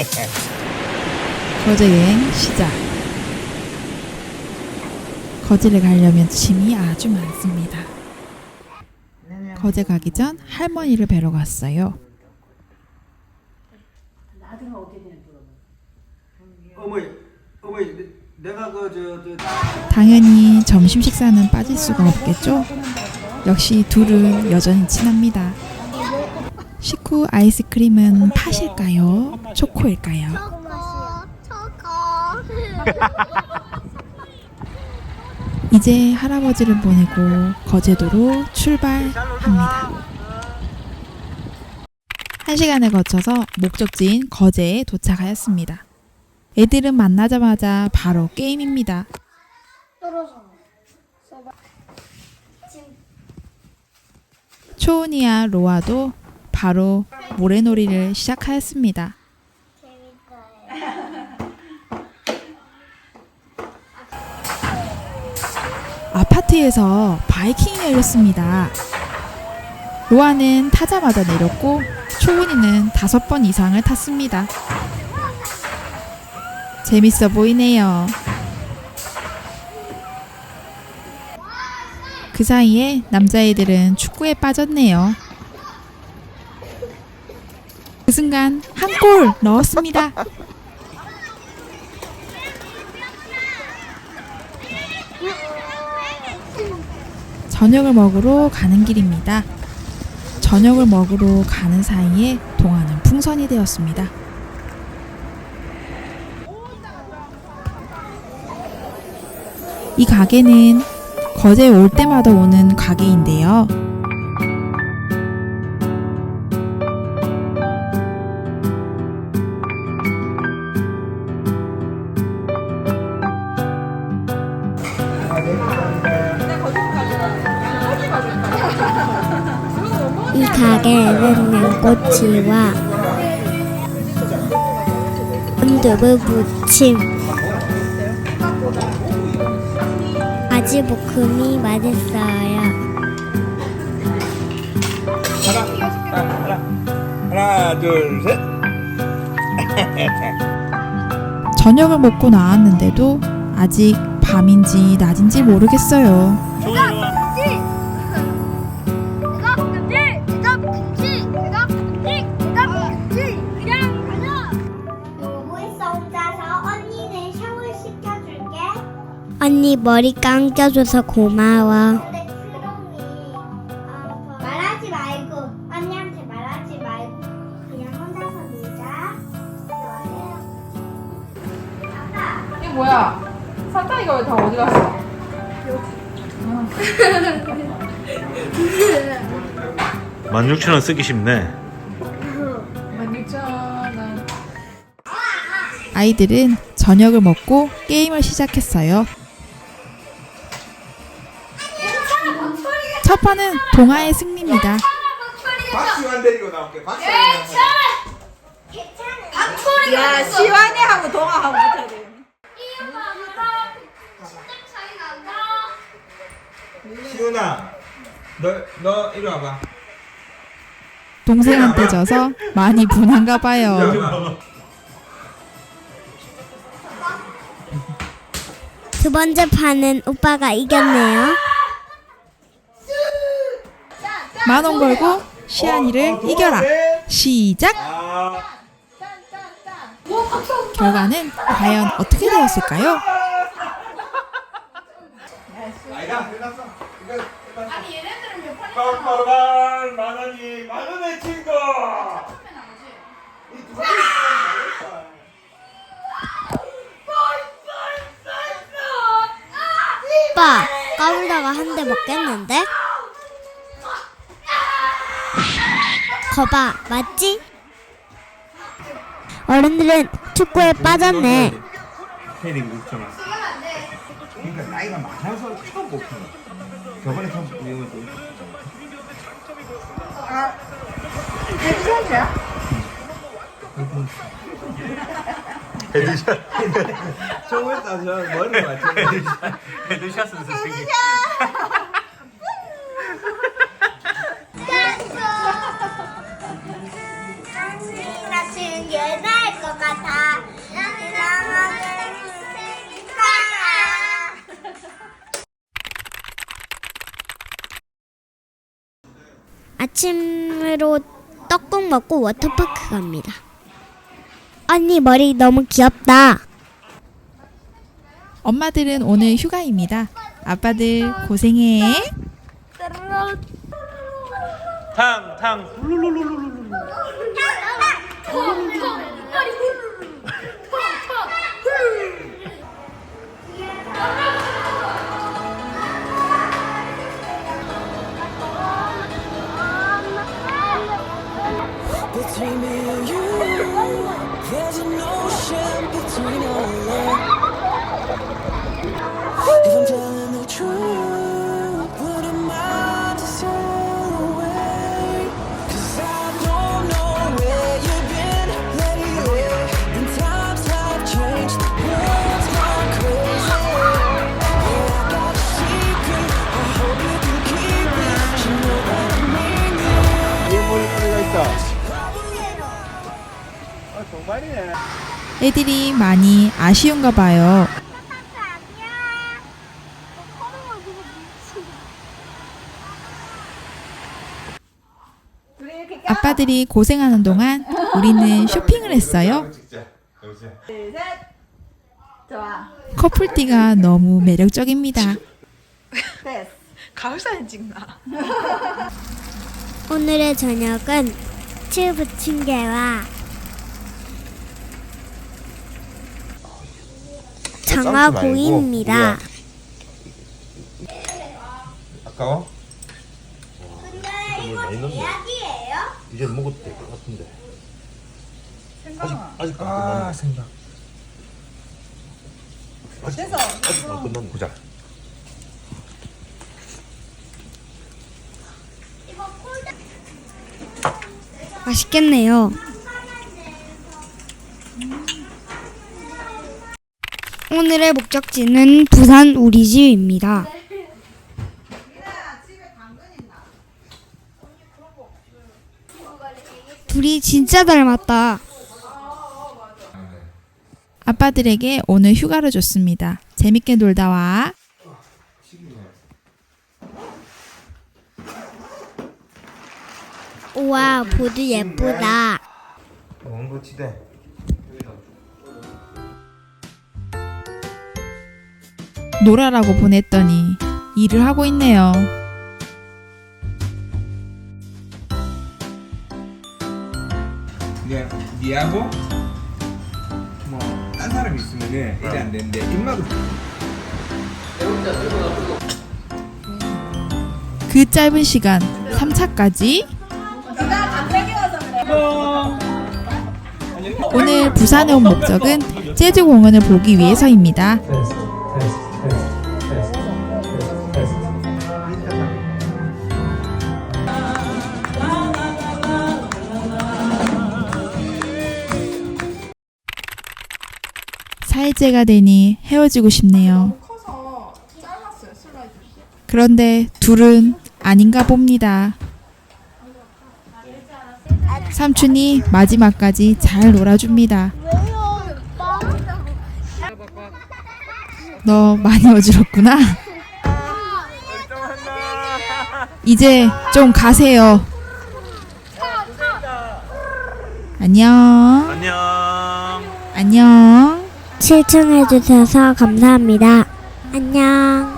거제 여행 시작. 거제를 가려면 짐이 아주 많습니다. 거제 가기 전 할머니를 뵈러 갔어요. 어머니, 어머니, 내- 내가 그저 저 당연히 점심 식사는 빠질 수가 없겠죠? 역시 둘은 여전히 친합니다. 식후 아이스크림은 팥일까요? 초코일까요? 초코 이제 할아버지를 보내고 거제도로 출발합니다. 한 시간을 거쳐서 목적지인 거제에 도착하였습니다. 애들은 만나자마자 바로 게임입니다. 초은이와 로아도 바로 모래놀이를 시작하였습니다. 아파트에서 바이킹이 열렸습니다. 로아는 타자마자 내렸고 초은이는 다섯 번 이상을 탔습니다. 재밌어 보이네요. 그 사이에 남자애들은 축구에 빠졌네요. 그 순간 한 골 넣었습니다. 저녁을 먹으러 가는 길입니다. 저녁을 먹으러 가는 사이에 동화는 풍선이 되었습니다. 이 가게는 거제에 올 때마다 오는 가게인데요. 이 가게에는 양꼬치와 온두부 무침 아지 볶음이 맛있어요. 하나, 하나, 하나, 둘, 셋. 저녁을 먹고 나왔는데도 아직 밤인지 낮인지 모르겠어요. 혼자서 언니는 샤워 시켜줄게 언니 머리 감겨줘서 고마워. 근데 크롱이 어, 말하지 말고 언니한테 말하지 말고 그냥 혼자서 놀자 아빠 이게 뭐야? 산타이가 왜 다 어디 갔어? 만 육천 원 쓰기 쉽네. 16,000원. 아이들은 저녁을 먹고 게임을 시작했어요. 첫 판은 동아의 승리입니다. 박수만 데리고 나올게. 박수. 야, 시환이 하고 동아하고 붙어야 돼. 시훈아, 너, 너 이리 와봐. 동생한테 져서 많이 분한가 봐요. 두 번째 판은 오빠가 이겼네요. 만 원 걸고 시안이를 이겨라. 시작! 아, 결과는 과연 어떻게 되었을까요? 아니, 얘네들은 몇 판이야? 빵빵빵, 만 원이, 만 원의 친구. 이두 번. 오빠 까불다가 한 대 먹겠는데? 거봐 맞지? 어른들은 축구에 빠졌네. 헤딩 6천 원. 그러니까 나이가 많아서 처음 못 해. 저번에 처음 좀. 헤드샷. 저번에 따서 머리 맞춰. 헤드샷은 선생님. 나 지금 옛날 거 같아. 이상하게 아침으로 떡국 먹고 워터파크 갑니다. 언니 머리 너무 귀엽다. 엄마들은 오늘 휴가입니다. 아빠들 고생해. 탕, 탕. Between 애들이 많이 아쉬운가 봐요. 아빠들이 고생하는 동안 우리는 쇼핑을 했어요. 커플티가 너무 매력적입니다. 됐어. 오늘의 저녁은 치 부침개와 장어구이입니다. 아까워? 근데 이거 예약이에요? 이제 먹어도 될 것 같은데. 아직 아직 안 아, 끝났네. 생각. 아직 아직 안 끝났네. 보자. 맛있겠네요. 오늘의 목적지는 부산 우리 집입니다. 둘이 진짜 닮았다. 아빠들에게 오늘 휴가를 줬습니다. 재밌게 놀다 와. 우와, 보드 예쁘다. 원고 치대. 놀아라고 보냈더니 일을 하고 있네요. 네, 니하고 뭐딴 사람 있으면은 일이 안 되는데 입마도 그 짧은 시간 3차까지 네가 감생이어서 그래. 오늘 부산에 온 목적은 재즈 공연을 보기 위해서입니다. 사회제가 되니 헤어지고 싶네요. 그런데 둘은 아닌가 봅니다. 삼촌이 마지막까지 잘 놀아줍니다. 너 많이 어지럽구나. 이제 좀 가세요. 안녕. 안녕. 안녕. 시청해주셔서 감사합니다. 안녕.